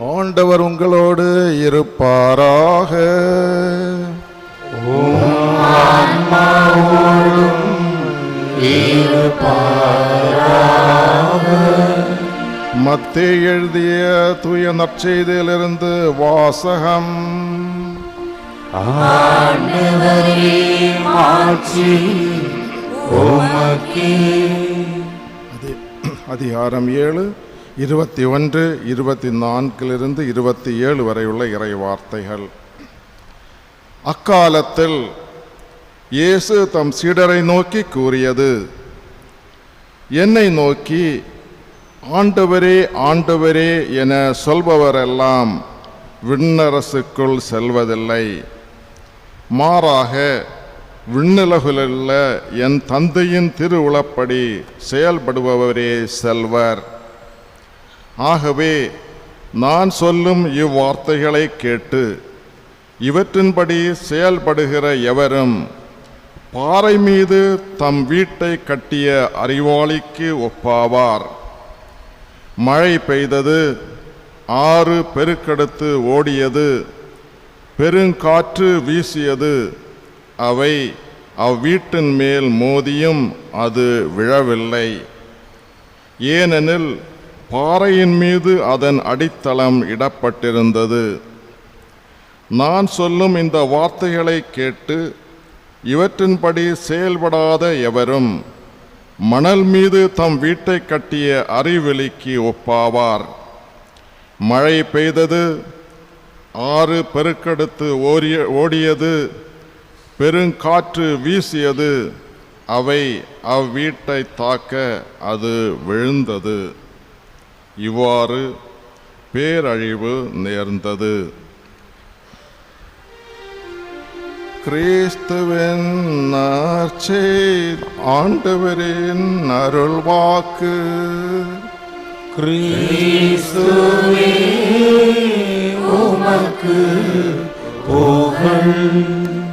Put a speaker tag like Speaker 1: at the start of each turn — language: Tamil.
Speaker 1: ஆண்டவர் உங்களோடு இருப்பாராக. மத்தேயு எழுதிய தூய நற்செய்தியிலிருந்து வாசகம். அதி- அதிகாரம் ஏழு. இருபத்தி ஒன்று இருபத்தி நான்கிலிருந்து இருபத்தி ஏழு வரையுள்ள இறை வார்த்தைகள். அக்காலத்தில் இயேசு தம் சீடரை நோக்கி கூறியது என்னை நோக்கி ஆண்டவரே ஆண்டவரே என சொல்பவரெல்லாம் விண்ணரசுக்குள் செல்வதில்லை. மாறாக விண்ணுலகிலுள்ள என் தந்தையின் திருவுளப்படி செயல்படுபவரே செல்வர். ஆகவே நான் சொல்லும் இவ்வார்த்தைகளை கேட்டு இவற்றின்படி செயல்படுகிற எவரும் பாறை மீது தம் வீட்டை கட்டிய அறிவாளிக்கு ஒப்பாவார். மழை பெய்தது ஆறு பெருக்கெடுத்து ஓடியது பெருங்காற்று வீசியது அவை அவ்வீட்டின் மேல் மோதியும் அது விழவில்லை. ஏனெனில் பாறையின் மீது அதன் அடித்தளம் இடப்பட்டிருந்தது. நான் சொல்லும் இந்த வார்த்தைகளை கேட்டு இவற்றின்படி செயல்படாத எவரும் மணல் மீது தம் வீட்டை கட்டிய அறிவெளிக்கு ஒப்பாவார். மழை பெய்தது ஆறு பெருக்கெடுத்து ஓரிய ஓடியது பெருங்காற்று வீசியது அவை அவ்வீட்டை தாக்க அது விழுந்தது. இவ்வாறு பேரழிவு நேர்ந்தது. கிறிஸ்துவின் நற்செய்தி ஆண்டவரின் அருள்வாக்கு.
Speaker 2: கிறிஸ்துவே உமக்கு புகழ்.